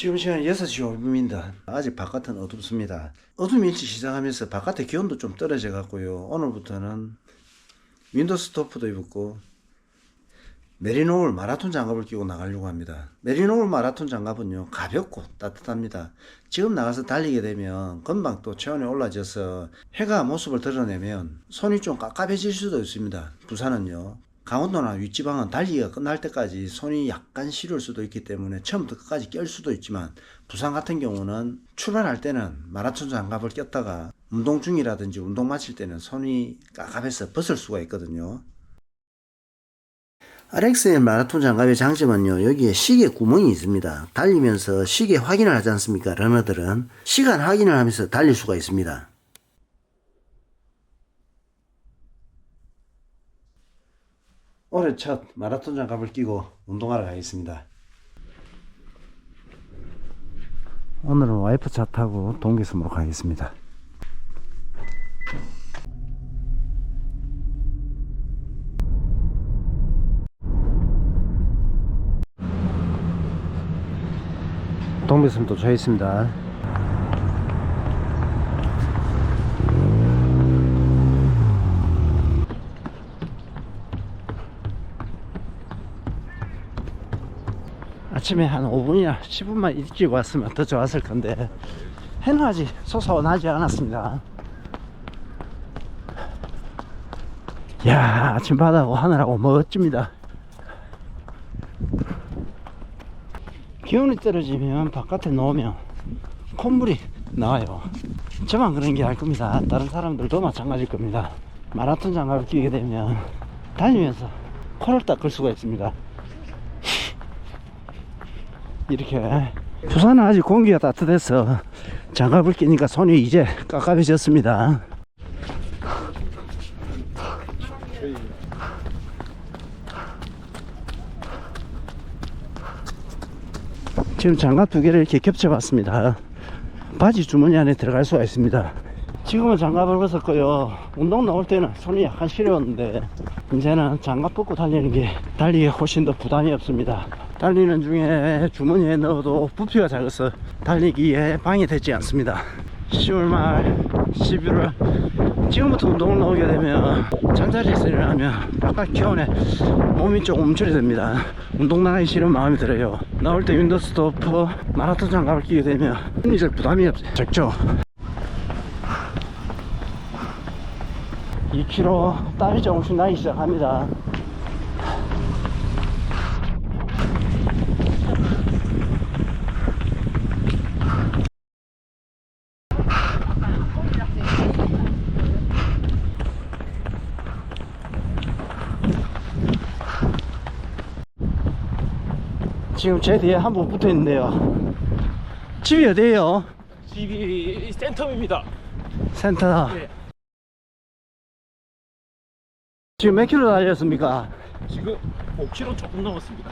지금 시간 6시 5분입니다. 아직 바깥은 어둡습니다. 어둠이 일찍 시작하면서 바깥의 기온도 좀 떨어져 갖고요. 오늘부터는 윈도우 스토프도 입었고 메리노울 마라톤 장갑을 끼고 나가려고 합니다. 메리노울 마라톤 장갑은요 가볍고 따뜻합니다. 지금 나가서 달리게 되면 금방 또 체온이 올라져서 해가 모습을 드러내면 손이 좀 깝깝해질 수도 있습니다. 부산은요. 강원도나 윗지방은 달리기가 끝날 때까지 손이 약간 시릴 수도 있기 때문에 처음부터 끝까지 깰 수도 있지만 부산 같은 경우는 출발할 때는 마라톤 장갑을 꼈다가 운동 중이라든지 운동 마칠 때는 손이 깝깝해서 벗을 수가 있거든요. RX의 마라톤 장갑의 장점은요, 여기에 시계 구멍이 있습니다. 달리면서 시계 확인을 하지 않습니까? 러너들은 시간 확인을 하면서 달릴 수가 있습니다. 올해 첫 마라톤 장갑을 끼고 운동하러 가겠습니다. 오늘은 와이프 차 타고 동계섬으로 가겠습니다. 동계섬 도착했습니다. 아침에 한 5분이나 10분만 일찍 왔으면 더 좋았을 건데 해는 아직 솟아나지 않았습니다. 야 아침 바다하고 하늘하고 멋집니다. 기온이 떨어지면 바깥에 놓으면 콧물이 나와요. 저만 그런 게 알 겁니다. 다른 사람들도 마찬가지일 겁니다. 마라톤 장갑을 끼게 되면 달리면서 코를 닦을 수가 있습니다. 이렇게 부산은 아직 공기가 따뜻해서 장갑을 끼니까 손이 이제 깝깝해졌습니다. 지금 장갑 두 개를 이렇게 겹쳐 봤습니다. 바지 주머니 안에 들어갈 수가 있습니다. 지금은 장갑을 벗었고요. 운동 나올 때는 손이 약간 시려웠는데 이제는 장갑 벗고 달리는 게 달리기 훨씬 더 부담이 없습니다. 달리는 중에 주머니에 넣어도 부피가 작아서 달리기에 방해되지 않습니다. 10월 말, 11월 지금부터 운동을 나오게 되면 잠자리에서 일어나면 바깥 기온에 몸이 조금 움츠려 됩니다. 운동 나가기 싫은 마음이 들어요. 나올 때 윈도우 스토프, 마라톤 장갑을 끼게 되면 심리적 부담이 없, 적죠. 2km 땀이 조금씩 나기 시작합니다. 지금 제 뒤에 한분 붙어 있는데요. 집이 어디에요? 집이 센텀입니다. 센터. 네. 지금 몇 킬로 달렸습니까? 지금 5km 조금 넘었습니다.